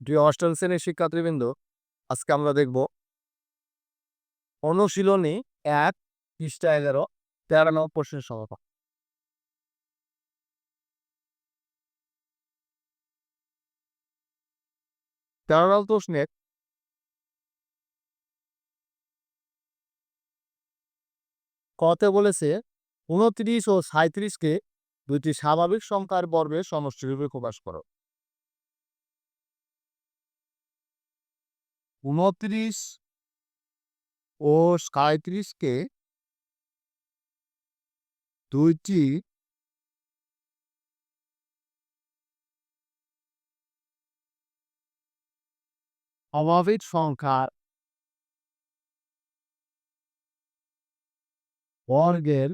প্রিয় অষ্টম শ্রেণির শিক্ষার্থীবৃন্দ, আজকে আমরা দেখব অনুশীলনী এক, পৃষ্ঠা এগারো, তেরো নম্বর প্রশ্নের সমাধান। তেরো নম্বর প্রশ্নের কতে বলেছে, উনত্রিশ ও সাঁত্রিশকে দুইটি স্বাভাবিক সংখ্যার বর্গের সমষ্টিরূপে প্রকাশ করো। উনত্রিশ ও সাঁত্রিশকে দুইটি স্বাভাবিক সংখ্যার বর্গের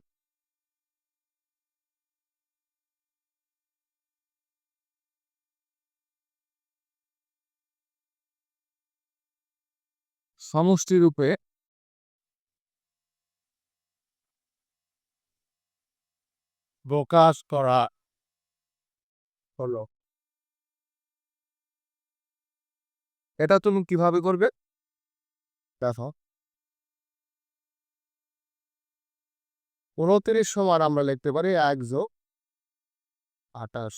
সমষ্টিরূপে প্রকাশ করা হলো। এটা তুমি কীভাবে করবে? দেখো। উনত্রিশ সমান আমরা লিখতে পারি এক যোগ আঠাশ।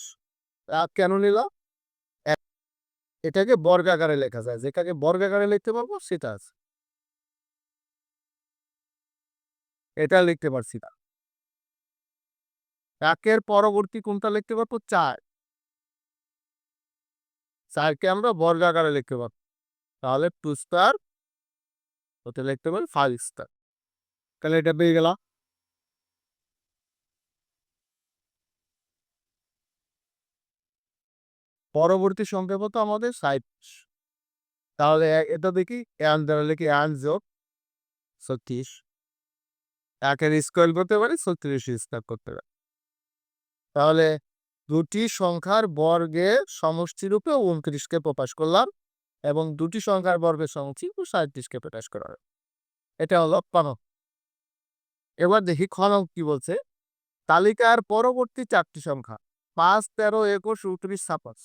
এক কেন নিলাম এটাকে বর্গাকারে লেখা যায়। যেটাকে বর্গাকারে লিখতে পারব, সেটা আছে। এটা লিখতে পারছি না। একের পরবর্তী কোনটা লিখতে পারব? চার। চারকে আমরা বর্গাকারে লিখতে পারব। তাহলে টু স্টার ওতে লিখতে পারি ফাইভ স্টার তাহলে এটা পেয়ে গেলাম। পরবর্তী সংখ্যা কত আমাদের ষাট তাহলে এটা দেখি, এন দ্বারা লিখি এন যোগ ছত্রিশ। একের স্কোয়ার করতে পারি, ছত্রিশ স্কোয়ার করতে পারি। তাহলে দুটি সংখ্যার বর্গের সমষ্টিরূপে উনত্রিশকে প্রকাশ করলাম এবং দুটি সংখ্যার বর্গের সমষ্টি সাঁত্রিশকে প্রকাশ করা হয় এটা হলো কন এবার দেখি খনক কি বলছে? তালিকার পরবর্তী চারটি সংখ্যা, পাঁচ, তেরো, একুশ, উনত্রিশ ছাপাশ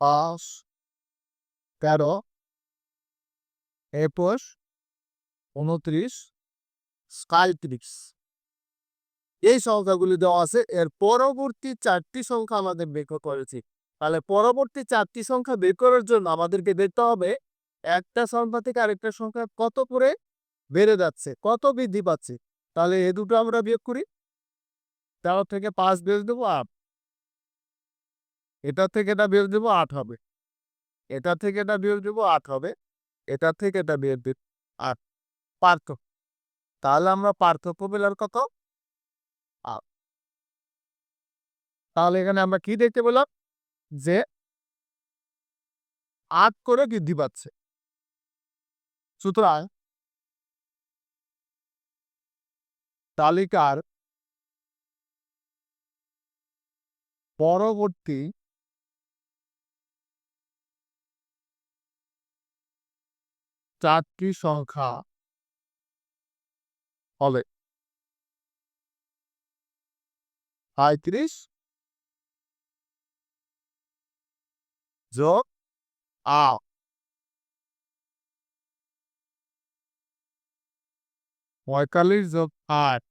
পাঁচ তেরো, একুশ, উনত্রিশ সাঁত্রিশ এই সংখ্যাগুলি দেওয়া আছে। এর পরবর্তী চারটি সংখ্যা আমাদের বের করেছি। তাহলে পরবর্তী চারটি সংখ্যা বের করার জন্য আমাদেরকে দেখতে হবে, একটা সংখ্যা থেকে আরেকটা সংখ্যা কত করে বেড়ে যাচ্ছে, কত বৃদ্ধি পাচ্ছে। তাহলে এ দুটো আমরা বিয়োগ করি। তেরো থেকে পাঁচ বেড়ে দেবো আট। এটা থেকে এটা বিয়োগ দেবো, আট হবে। এটা থেকে এটা বিয়োগ দেবো, আট হবে। এটা থেকে এটা বিয়োগ দেব, আট। পার্থক্য। তাহলে আমরা পার্থক্য পেলার কত? তাহলে এখানে আমরা কি দেখতে পেলাম? যে আট করে বৃদ্ধি পাচ্ছে। সুতরাং তালিকার পরবর্তী চারটি সংখ্যা হবে সাঁত্রিশ যোগ আট। পঁয়তাল্লিশ যোগ আট।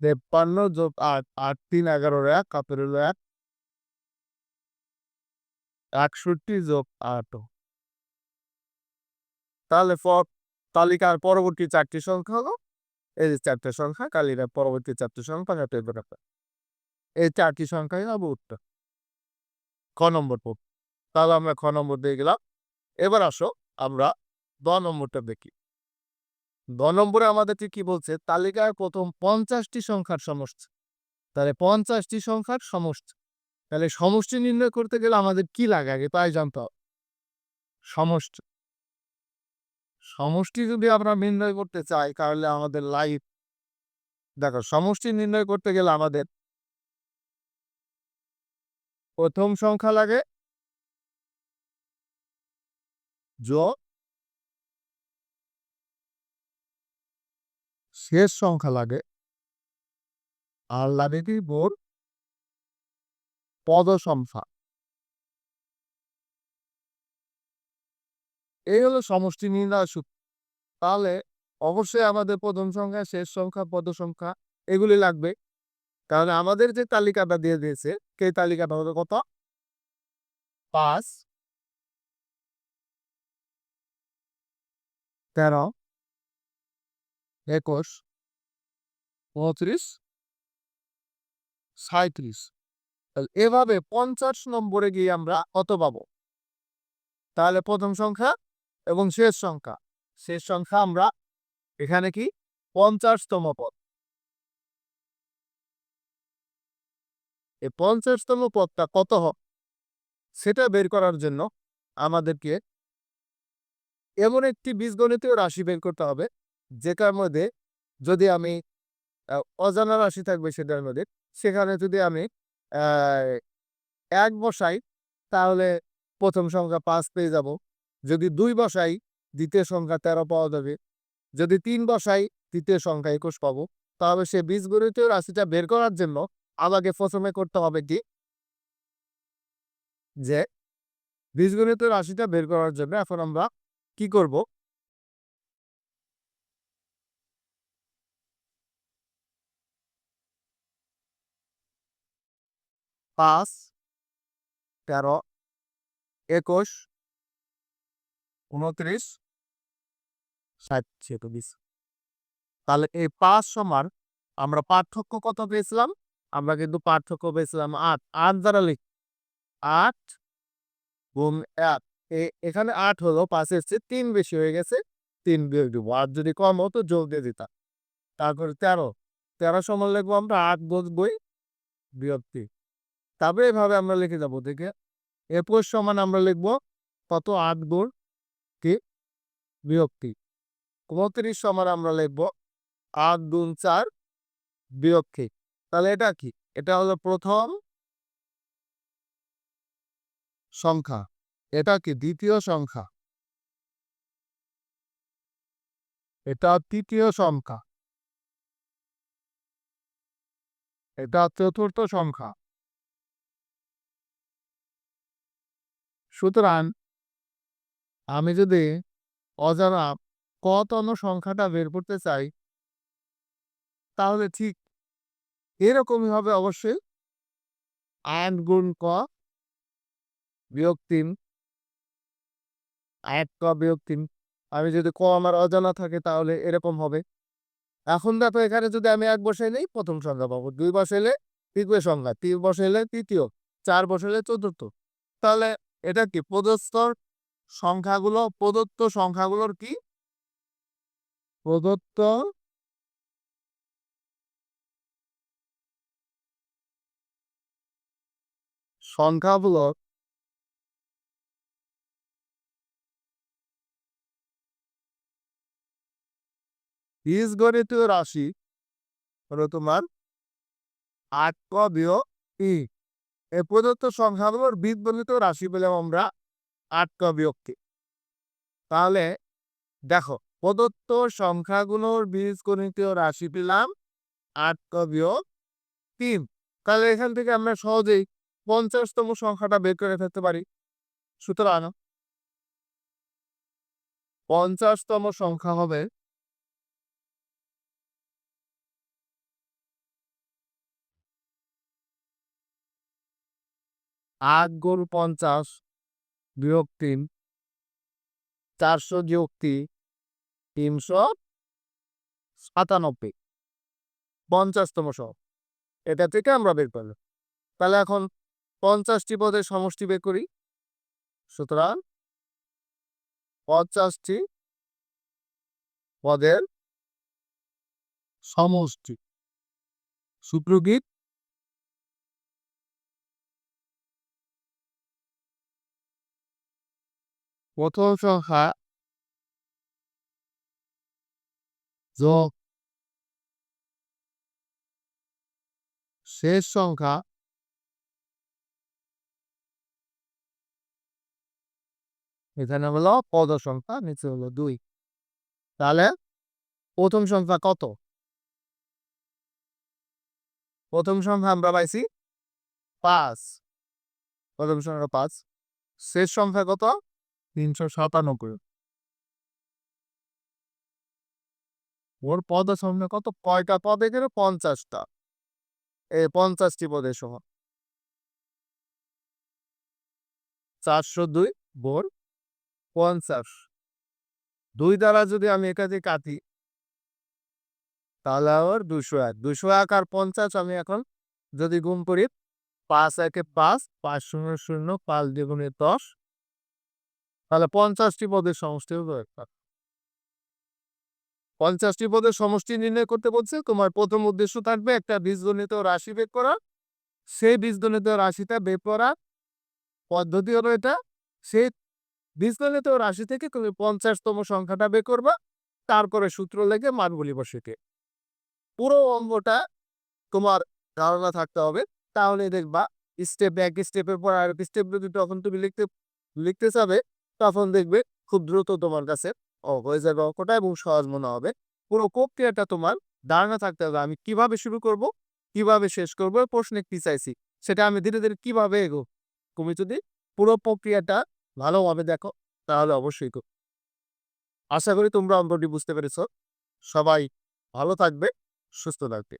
তেপ্পান্ন যোগ আট আট, তিন, এগারো, এক কাপের এক একষট্টি যোগ আট তাহলে তালিকার পরবর্তী চারটি সংখ্যা হলো, এই যে চারটে সংখ্যা, কালিরা পরবর্তী চারটি সংখ্যা সাথে ব্যাপার এই চারটি সংখ্যাই হবে উত্তর। খ নম্বর পদ। তাহলে আমরা খ নম্বর দিয়ে গেলাম। এবার আসো, আমরা দ নম্বরটা দেখি। দ নম্বরে আমাদেরকে কি বলছে? তালিকার প্রথম পঞ্চাশটি সংখ্যার সমষ্টি। তাহলে পঞ্চাশটি সংখ্যার সমষ্টি। তাহলে সমষ্টি নির্ণয় করতে গেলে আমাদের কি লাগে আগে তাই জানতে হবে। সমষ্টি। সমষ্টি যদি আমরা নির্ণয় করতে চাই তাহলে আমাদের লাইফ দেখো, সমষ্টি নির্ণয় করতে গেলে আমাদের প্রথম সংখ্যা লাগে যোগ শেষ সংখ্যা লাগে। আর লাগে কি বোর পদ সংখ্যা এই হলো সমষ্টি নির্ণয় সূত্র। তাহলে অবশ্যই আমাদের প্রথম সংখ্যা, শেষ সংখ্যা পদ সংখ্যা এগুলি লাগবে। তাহলে আমাদের যে তালিকাটা দিয়ে দিয়েছে, সেই তালিকাটা হলো কত? পাঁচ। তেরো। একুশ। পঁয়ত্রিশ। সাঁত্রিশ এভাবে পঞ্চাশ নম্বরে গিয়ে আমরা কত পাবো। তাহলে প্রথম সংখ্যা এবং শেষ সংখ্যা। শেষ সংখ্যা আমরা এখানে কি? পঞ্চাশতম পদ। এই পঞ্চাশতম পদটা কত হবে সেটা বের করার জন্য আমাদেরকে এমন একটি বীজগণিতীয় রাশি বের করতে হবে, যেটার মধ্যে যদি আমি অজানা রাশি থাকবে সেটার মধ্যে, সেখানে যদি আমি এক বসাই, তাহলে প্রথম সংখ্যা পাঁচ পেয়ে যাব। যদি দুই বসাই, দ্বিতীয় সংখ্যা তেরো পাওয়া যাবে। যদি তিন বসাই, তৃতীয় সংখ্যা একুশ পাবো। তাহলে সে বীজগণিতীয় রাশিটা বের করার জন্য আমাকে প্রথমে করতে হবে কি? যে বীজগণিতীয় রাশিটা বের করার জন্য এখন আমরা কি করব? পাঁচ, তেরো, একুশ, উনত্রিশ, ষাট বিশ তাহলে এই পাঁচ সমান আমরা পার্থক্য কত পেয়েছিলাম? আমরা কিন্তু পার্থক্য পেয়েছিলাম আট। আট দ্বারা লিখ। আট গুণ এক। এখানে আট হলো, পাঁচ এসছে, তিন বেশি হয়ে গেছে, তিন বিয়োগ দিব। আর যদি কম হতো, যোগ দিয়ে দিতাম। তারপরে তেরো। তেরো সমান লিখব আমরা আট গুণ বই বিয়োগ তিন। তারপরে এভাবে আমরা লিখে যাব, দেখে। একুশ সমান আমরা লিখব কত আট গুণ কি? তিন উনত্রিশ সমান আমরা লিখব আট গুণ চার তিন তাহলে এটা কি? এটা হলো প্রথম সংখ্যা। এটা কি? দ্বিতীয় সংখ্যা। এটা তৃতীয় সংখ্যা। এটা চতুর্থ সংখ্যা। সুতরাং আমি যদি অজানা কতন সংখ্যাটা বের করতে চাই, তাহলে ঠিক এরকমই হবে অবশ্যই। আট গুণ ক বিয়োগ তিন। এক ক বিয়োগ তিন। আমি যদি ক আমার অজানা থাকে, তাহলে এরকম হবে। এখন দেখো, এখানে যদি আমি এক বসাইলেই প্রথম সংখ্যা পাবো। দুই বসাইলে তৃতীয় সংখ্যা তিন বসাইলে তৃতীয়, চার বসাইলে চতুর্থ। তাহলে এটা কি প্রদত্ত সংখ্যাগুলো, প্রদত্ত সংখ্যাগুলোর কি? প্রদত্ত সংখ্যাগুলোর বীজগণিতীয় রাশি হলো তোমার আট ক বিয়োগ ই। এই প্রদত্ত সংখ্যাগুলোর বীজগণিত রাশি পেলাম আমরা আট ক তাহলে দেখো, প্রদত্ত সংখ্যাগুলোর বীজগণিতীয় রাশি পেলাম আট ক বিয়োগ তিন। তাহলে এখান থেকে আমরা সহজেই পঞ্চাশতম সংখ্যাটা বের করে ফেলতে পারি। সুতরাং পঞ্চাশতম সংখ্যা হবে আট গুণ পঞ্চাশ বিয়োগ তিন। চারশো যোগ তিন, তিনশো সাতানব্বই। পঞ্চাশতম সহ। এটা থেকে আমরা বের করলাম। তাহলে এখন পঞ্চাশটি পদের সমষ্টি বের করি। সুতরাং পঞ্চাশটি পদের সমষ্টি। সূত্র প্রথম সংখ্যা যোগ শেষ সংখ্যা এখানে হলো পদ সংখ্যা নিচে হলো দুই তাহলে প্রথম সংখ্যা কত প্রথম সংখ্যা আমরা পাইছি পাঁচ প্রথম সংখ্যা পাঁচ শেষ সংখ্যা কত তিনশো সাতানব্বই। ওর পদ সংখ্যা কত? কয়টা পদ এখানে? পঞ্চাশটা। এ পঞ্চাশটি পদের সমান চারশো দুই বোর পঞ্চাশ। দুই দ্বারা যদি আমি একাধিক কাটি, তাহলে ওর দুশো এক। দুশো এক আর পঞ্চাশ আমি এখন যদি গুণ করি, পাঁচ একে পাঁচ পাঁচ শূন্য শূন্য পাঁচ দ্বিগুণে দশ। তাহলে পঞ্চাশটি পদের সমষ্টি হবে একটা। পঞ্চাশটি পদের সমষ্টি নির্ণয় করতে বলছে, তোমার প্রথম উদ্দেশ্য থাকবে একটা বীজগণিত রাশি বের করা। সেই বীজগণিত রাশিটা বের করা পদ্ধতি হলো এটা। সেই বীজগণিত রাশি থেকে তুমি পঞ্চাশতম সংখ্যাটা বের করবা, তারপরে সূত্র লেগে মানগুলি বসিতে পুরো অঙ্গটা তোমার ধারণা থাকতে হবে তাহলে দেখবা স্টেপ এক স্টেপের পর আর স্টেপ যদি তখন তুমি লিখতে লিখতে যাবে তখন দেখবে খুব দ্রুত তোমার কাছে হয়ে যাবে অঙ্কটা এবং সহজ মনে হবে। পুরো প্রক্রিয়াটা তোমার ধারণা থাকতে হবে, আমি কীভাবে শুরু করব, কীভাবে শেষ করব প্রশ্নে কি চাইছি, সেটা আমি ধীরে ধীরে কীভাবে এগো তুমি যদি পুরো প্রক্রিয়াটা ভালোভাবে দেখো, তাহলে অবশ্যই কর। আশা করি তোমরা অঙ্কটি বুঝতে পেরেছ। সবাই ভালো থাকবে, সুস্থ থাকবে।